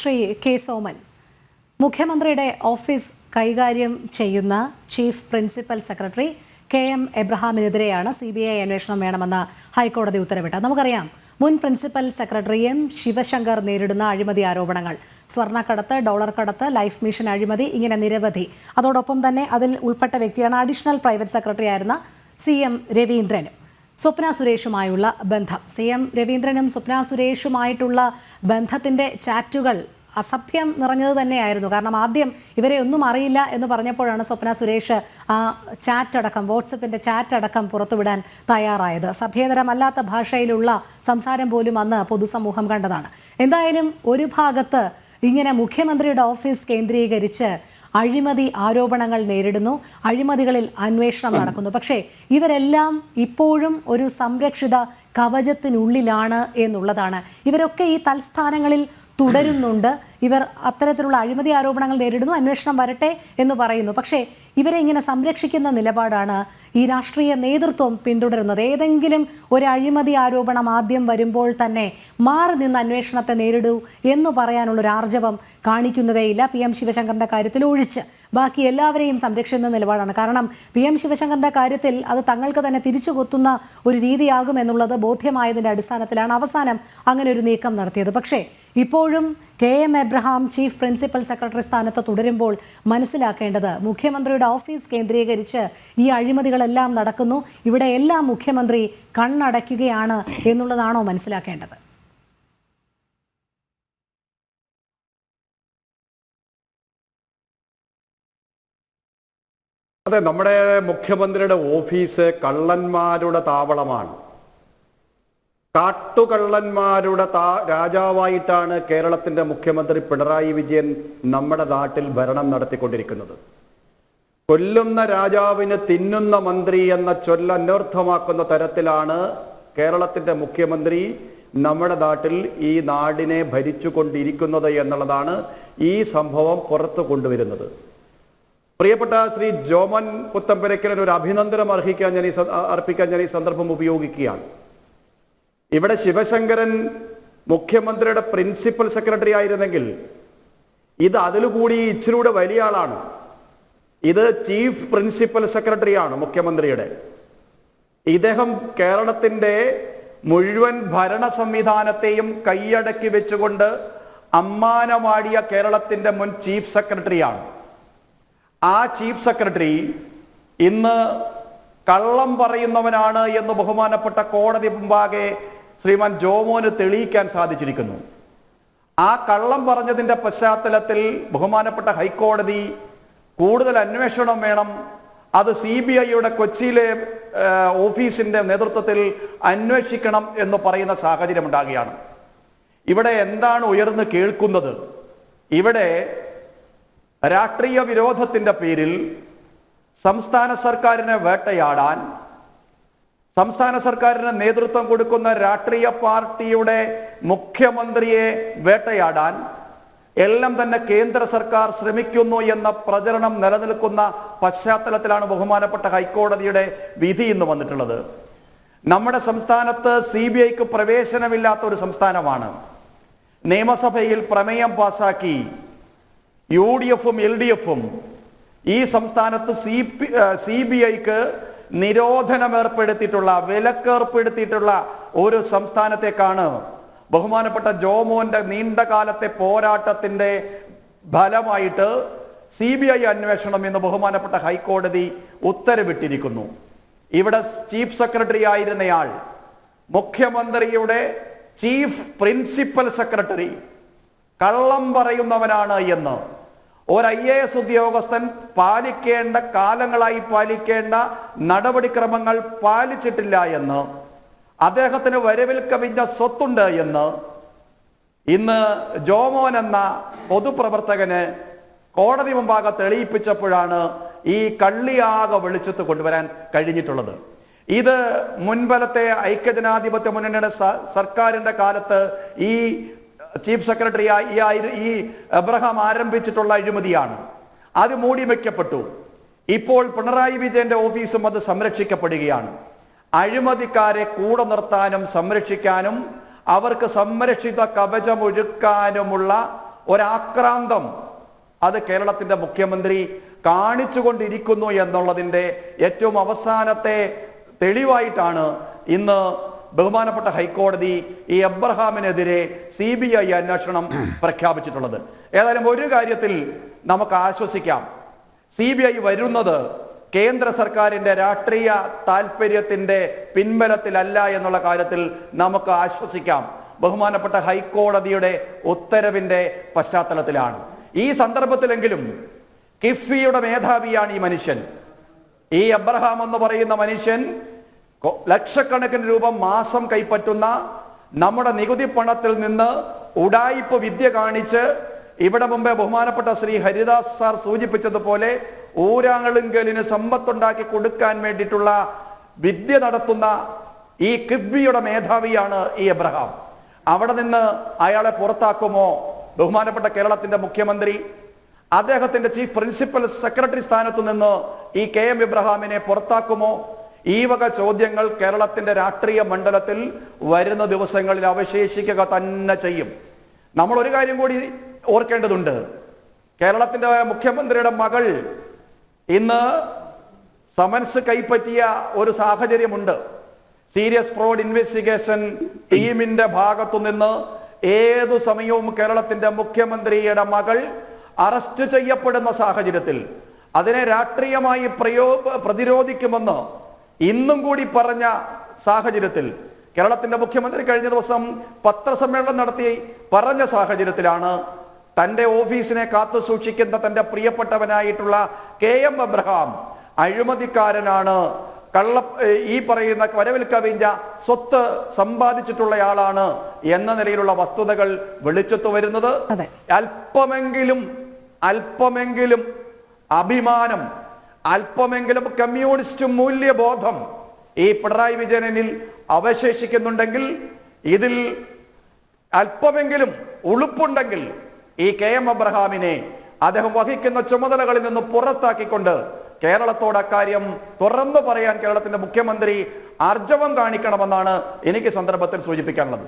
Shri K Soman മുഖ്യമന്ത്രിയുടെ office കൈകാര്യം ചെയ്യുന്ന chief principal secretary K M എബ്രഹാമിനെതിരെയാണ് C B I അന്വേഷണം വേണമെന്ന ഹൈക്കോടതി ഉത്തരവിട്ടത്. നമുക്കറിയാം മുൻ പ്രിൻസിപ്പൽ സെക്രട്ടറി എം ശിവശങ്കർ നേരിടുന്ന അഴിമതി ആരോപണങ്ങൾ. സ്വർണക്കടത്ത് ഡോളർ കടത്ത് ലൈഫ് മിഷൻ അഴിമതി ഇങ്ങനെ നിരവധി. അതോടൊപ്പം തന്നെ അതിൽ ഉൾപ്പെട്ട വ്യക്തിയാണ് അഡീഷണൽ പ്രൈവറ്റ് സെക്രട്ടറി ആയിരുന്ന സി എം രവീന്ദ്രനും. സ്വപ്ന സുരേഷുമായുള്ള ബന്ധം. സി എം രവീന്ദ്രനും സ്വപ്ന സുരേഷുമായിട്ടുള്ള ബന്ധത്തിന്റെ ചാറ്റുകൾ അസഭ്യം നിറഞ്ഞത് തന്നെയായിരുന്നു. കാരണം ആദ്യം ഇവരെ ഒന്നും അറിയില്ല എന്ന് പറഞ്ഞപ്പോഴാണ് സ്വപ്ന സുരേഷ് ആ ചാറ്റ് അടക്കം വാട്സപ്പിന്റെ ചാറ്റ് അടക്കം പുറത്തുവിടാൻ തയ്യാറായത്. സഭ്യേതരമല്ലാത്ത ഭാഷയിലുള്ള സംസാരം പോലും അന്ന് പൊതുസമൂഹം കണ്ടതാണ്. എന്തായാലും ഒരു ഭാഗത്ത് ഇങ്ങനെ മുഖ്യമന്ത്രിയുടെ ഓഫീസ് കേന്ദ്രീകരിച്ച് അഴിമതി ആരോപണങ്ങൾ നേരിടുന്നു. അഴിമതികളിൽ അന്വേഷണം നടക്കുന്നു. പക്ഷേ ഇവരെല്ലാം ഇപ്പോഴും ഒരു സംരക്ഷിത കവചത്തിനുള്ളിലാണ് എന്നുള്ളതാണ്. ഇവരൊക്കെ ഈ തൽസ്ഥാനങ്ങളിൽ തുടരുന്നുണ്ട്. ഇവർ അത്തരത്തിലുള്ള അഴിമതി ആരോപണങ്ങൾ നേരിടുന്നു അന്വേഷണം വരട്ടെ എന്ന് പറയുന്നു. പക്ഷേ ഇവരെ ഇങ്ങനെ സംരക്ഷിക്കുന്ന നിലപാടാണ് ഈ രാഷ്ട്രീയ നേതൃത്വം പിന്തുടരുന്നത്. ഏതെങ്കിലും ഒരു അഴിമതി ആരോപണം ആദ്യം വരുമ്പോൾ തന്നെ മാറി നിന്ന് അന്വേഷണത്തെ നേരിടൂ എന്ന് പറയാനുള്ള ഒരു ആർജവം കാണിക്കുന്നതേയില്ല. പി എം ശിവശങ്കറിന്റെ കാര്യത്തിൽ ഒഴിച്ച് ബാക്കി എല്ലാവരെയും സംരക്ഷിക്കുന്ന നിലപാടാണ്. കാരണം പി എം ശിവശങ്കറിന്റെ കാര്യത്തിൽ അത് തങ്ങൾക്ക് തന്നെ തിരിച്ചു കൊത്തുന്ന ഒരു രീതിയാകും എന്നുള്ളത് ബോധ്യമായതിന്റെ അടിസ്ഥാനത്തിലാണ് അവസാനം അങ്ങനെ ഒരു നീക്കം നടത്തിയത്. പക്ഷേ ഇപ്പോഴും K M Abraham chief principal secretary സ്ഥാനത്ത് തുടരുമ്പോൾ മനസ്സിലാക്കേണ്ടത് മുഖ്യമന്ത്രിയുടെ ഓഫീസ് കേന്ദ്രീകരിച്ച് ഈ അഴിമതികളെല്ലാം നടക്കുന്നു. ഇവിടെ എല്ലാം മുഖ്യമന്ത്രി കണ്ണടയ്ക്കുകയാണ് എന്നുള്ളതാണോ മനസ്സിലാക്കേണ്ടത്? അതെ നമ്മുടെ മുഖ്യമന്ത്രിയുടെ ഓഫീസ് കള്ളന്മാരുടെ താവളമാണ്. കാട്ടുകള്ളന്മാരുടെ രാജാവായിട്ടാണ് കേരളത്തിന്റെ മുഖ്യമന്ത്രി പിണറായി വിജയൻ നമ്മുടെ നാട്ടിൽ ഭരണം നടത്തിക്കൊണ്ടിരിക്കുന്നത്. കൊല്ലുന്ന രാജാവിന് തിന്നുന്ന മന്ത്രി എന്ന ചൊല്ല അന്വർത്ഥമാക്കുന്ന തരത്തിലാണ് കേരളത്തിന്റെ മുഖ്യമന്ത്രി നമ്മുടെ നാട്ടിൽ ഈ നാടിനെ ഭരിച്ചുകൊണ്ടിരിക്കുന്നത് എന്നുള്ളതാണ് ഈ സംഭവം പുറത്തു കൊണ്ടുവരുന്നത്. പ്രിയപ്പെട്ട ശ്രീ ജോമൻ പുത്തമ്പരക്കലിന് ഒരു അഭിനന്ദനം അർഹിക്കാൻ ഞാൻ ഈ അർപ്പിക്കാൻ ഞാൻ ഈ സന്ദർഭം ഉപയോഗിക്കുകയാണ്. ഇവിടെ ശിവശങ്കരൻ മുഖ്യമന്ത്രിയുടെ പ്രിൻസിപ്പൽ സെക്രട്ടറി ആയിരുന്നെങ്കിൽ ഇത് അതിലുകൂടി ഇച്ചിലൂടെ വലിയ ആളാണ്. ഇത് ചീഫ് പ്രിൻസിപ്പൽ സെക്രട്ടറിയാണ് മുഖ്യമന്ത്രിയുടെ. ഇദ്ദേഹം കേരളത്തിന്റെ മുഴുവൻ ഭരണ സംവിധാനത്തെയും കൈയടക്കി വെച്ചുകൊണ്ട് അമ്മാനമാടിയ കേരളത്തിന്റെ മുൻ ചീഫ് സെക്രട്ടറിയാണ്. ആ ചീഫ് സെക്രട്ടറി ഇന്ന് കള്ളം പറയുന്നവനാണ് എന്ന് ബഹുമാനപ്പെട്ട കോടതി മുമ്പാകെ ശ്രീമാൻ ജോമോന് തെളിയിക്കാൻ സാധിച്ചിരിക്കുന്നു. ആ കള്ളം പറഞ്ഞതിന്റെ പശ്ചാത്തലത്തിൽ ബഹുമാനപ്പെട്ട ഹൈക്കോടതി കൂടുതൽ അന്വേഷണം വേണം. അത് സി ബി ഐയുടെ കൊച്ചിയിലെ ഓഫീസിന്റെ നേതൃത്വത്തിൽ അന്വേഷിക്കണം എന്ന് പറയുന്ന സാഹചര്യം ഉണ്ടാകുകയാണ്. ഇവിടെ എന്താണ് ഉയർന്നു കേൾക്കുന്നത്? ഇവിടെ രാഷ്ട്രീയ വിരോധത്തിന്റെ പേരിൽ സംസ്ഥാന സർക്കാരിനെ വേട്ടയാടാൻ സംസ്ഥാന സർക്കാരിന് നേതൃത്വം കൊടുക്കുന്ന രാഷ്ട്രീയ പാർട്ടിയുടെ മുഖ്യമന്ത്രിയെ വേട്ടയാടാൻ എല്ലാം തന്നെ കേന്ദ്ര സർക്കാർ ശ്രമിക്കുന്നു എന്ന പ്രചരണം നിലനിൽക്കുന്ന പശ്ചാത്തലത്തിലാണ് ബഹുമാനപ്പെട്ട ഹൈക്കോടതിയുടെ വിധി ഇന്ന് വന്നിട്ടുള്ളത്. നമ്മുടെ സംസ്ഥാനത്ത് സി ബി ഐക്ക് പ്രവേശനമില്ലാത്ത ഒരു സംസ്ഥാനമാണ്. നിയമസഭയിൽ പ്രമേയം പാസാക്കി യു ഡി എഫും എൽ ഡി എഫും ഈ സംസ്ഥാനത്ത് സി പി സി ബി ഐക്ക് നിരോധനം ഏർപ്പെടുത്തിയിട്ടുള്ള വിലക്കേർപ്പെടുത്തിയിട്ടുള്ള ഒരു സംസ്ഥാനത്തേക്കാണ് ബഹുമാനപ്പെട്ട ജോമോന്റെ നീണ്ടകാലത്തെ പോരാട്ടത്തിന്റെ ഫലമായിട്ട് സി ബി ഐ അന്വേഷണം എന്ന് ബഹുമാനപ്പെട്ട ഹൈക്കോടതി ഉത്തരവിട്ടിരിക്കുന്നു. ഇവിടെ ചീഫ് സെക്രട്ടറി ആയിരുന്നയാൾ മുഖ്യമന്ത്രിയുടെ ചീഫ് പ്രിൻസിപ്പൽ സെക്രട്ടറി കള്ളം പറയുന്നവനാണ് എന്ന്. ഒരു ഐ എ എസ് ഉദ്യോഗസ്ഥൻ പാലിക്കേണ്ട കാലങ്ങളായി പാലിക്കേണ്ട നടപടിക്രമങ്ങൾ പാലിച്ചിട്ടില്ല എന്ന് അദ്ദേഹത്തിന് വരവിൽ കവിഞ്ഞ സ്വത്തുണ്ട് എന്ന് ഇന്ന് ജോമോൻ എന്ന പൊതുപ്രവർത്തകന് കോടതി മുമ്പാകെ തെളിയിപ്പിച്ചപ്പോഴാണ് ഈ കള്ളിയാകെ വെളിച്ചത്ത് കൊണ്ടുവരാൻ കഴിഞ്ഞിട്ടുള്ളത്. ഇത് മുൻപലത്തെ ഐക്യജനാധിപത്യ മുന്നണിയുടെ സർക്കാരിന്റെ കാലത്ത് ഈ ചീഫ് സെക്രട്ടറി ഈ എബ്രഹാം ആരംഭിച്ചിട്ടുള്ള അഴിമതിയാണ്. അത് മൂടി വയ്ക്കപ്പെട്ടു ഇപ്പോൾ പിണറായി വിജയന്റെ ഓഫീസും അത് സംരക്ഷിക്കപ്പെടുകയാണ്. അഴിമതിക്കാരെ കൂടെ നിർത്താനും സംരക്ഷിക്കാനും അവർക്ക് സംരക്ഷിത കവചമൊഴുക്കാനുമുള്ള ഒരാക്രാന്തം അത് കേരളത്തിന്റെ മുഖ്യമന്ത്രി കാണിച്ചുകൊണ്ടിരിക്കുന്നു എന്നുള്ളതിന്റെ ഏറ്റവും അവസാനത്തെ തെളിവായിട്ടാണ് ഇന്ന് ബഹുമാനപ്പെട്ട ഹൈക്കോടതി ഈ എബ്രഹാമിനെതിരെ സി ബി ഐ അന്വേഷണം പ്രഖ്യാപിച്ചിട്ടുള്ളത്. ഏതായാലും ഒരു കാര്യത്തിൽ നമുക്ക് ആശ്വസിക്കാം. സി ബി ഐ വരുന്നത് കേന്ദ്ര സർക്കാരിന്റെ രാഷ്ട്രീയ താല്പര്യത്തിന്റെ പിൻബലത്തിലല്ല എന്നുള്ള കാര്യത്തിൽ നമുക്ക് ആശ്വസിക്കാം. ബഹുമാനപ്പെട്ട ഹൈക്കോടതിയുടെ ഉത്തരവിന്റെ പശ്ചാത്തലത്തിലാണ്. ഈ സന്ദർഭത്തിലെങ്കിലും കിഫിയുടെ മേധാവിയാണ് ഈ മനുഷ്യൻ. ഈ അബ്രഹാം എന്ന് പറയുന്ന മനുഷ്യൻ ലക്ഷക്കണക്കിന് രൂപ മാസം കൈപ്പറ്റുന്ന നമ്മുടെ നികുതി പണത്തിൽ നിന്ന് ഉടായിപ്പ് വിദ്യ കാണിച്ച് ഇവിടെ മുമ്പേ ബഹുമാനപ്പെട്ട ശ്രീ ഹരിദാസ് സാർ സൂചിപ്പിച്ചതുപോലെ ഊരാളുങ്കലിന് സമ്പത്തുണ്ടാക്കി കൊടുക്കാൻ വേണ്ടിയിട്ടുള്ള വിദ്യ നടത്തുന്ന ഈ കിബിയുടെ മേധാവിയാണ് ഈ എബ്രഹാം. അവിടെ നിന്ന് അയാളെ പുറത്താക്കുമോ? ബഹുമാനപ്പെട്ട കേരളത്തിന്റെ മുഖ്യമന്ത്രി അദ്ദേഹത്തിന്റെ ചീഫ് പ്രിൻസിപ്പൽ സെക്രട്ടറി സ്ഥാനത്തു നിന്ന് ഈ കെ എം ഇബ്രഹാമിനെ പുറത്താക്കുമോ? ഈ വക ചോദ്യങ്ങൾ കേരളത്തിന്റെ രാഷ്ട്രീയ മണ്ഡലത്തിൽ വരുന്ന ദിവസങ്ങളിൽ അവശേഷിക്കുക തന്നെ ചെയ്യും. നമ്മൾ ഒരു കാര്യം കൂടി ഓർക്കേണ്ടതുണ്ട്. കേരളത്തിന്റെ മുഖ്യമന്ത്രിയുടെ മകൾ ഇന്ന് സമൻസ് കൈപ്പറ്റിയ ഒരു സാഹചര്യമുണ്ട്. സീരിയസ് ഫ്രോഡ് ഇൻവെസ്റ്റിഗേഷൻ ടീമിന്റെ ഭാഗത്തു നിന്ന് ഏതു സമയവും കേരളത്തിന്റെ മുഖ്യമന്ത്രിയുടെ മകൾ അറസ്റ്റ് ചെയ്യപ്പെടുന്ന സാഹചര്യത്തിൽ അതിനെ രാഷ്ട്രീയമായി പ്രയോ പ്രതിരോധിക്കുമെന്ന് ഇന്നും കൂടി പറഞ്ഞ സാഹചര്യത്തിൽ കേരളത്തിന്റെ മുഖ്യമന്ത്രി കഴിഞ്ഞ ദിവസം പത്രസമ്മേളനം നടത്തി പറഞ്ഞ സാഹചര്യത്തിലാണ് തന്റെ ഓഫീസിനെ കാത്തു സൂക്ഷിക്കുന്ന തന്റെ പ്രിയപ്പെട്ടവനായിട്ടുള്ള കെ എം അബ്രഹാം അഴിമതിക്കാരനാണ്. കള്ള ഈ പറയുന്ന വരവിൽ കവിഞ്ഞ സ്വത്ത് സമ്പാദിച്ചിട്ടുള്ളയാളാണ് എന്ന നിലയിലുള്ള വസ്തുതകൾ വെളിച്ചത്ത് വരുന്നത്. അല്പമെങ്കിലും അല്പമെങ്കിലും അഭിമാനം അല്പമെങ്കിലും കമ്മ്യൂണിസ്റ്റ് മൂല്യബോധം ഈ പിണറായി വിജയനിൽ അവശേഷിക്കുന്നുണ്ടെങ്കിൽ ഇതിൽ അല്പമെങ്കിലും ഉളുപ്പുണ്ടെങ്കിൽ ഈ കെ എം അബ്രഹാമിനെ അദ്ദേഹം വഹിക്കുന്ന ചുമതലകളിൽ നിന്ന് പുറത്താക്കിക്കൊണ്ട് കേരളത്തോട് അക്കാര്യം തുറന്നു പറയാൻ കേരളത്തിന്റെ മുഖ്യമന്ത്രി ആർജവം കാണിക്കണമെന്നാണ് എനിക്ക് സന്ദർഭത്തിൽ സൂചിപ്പിക്കാനുള്ളത്.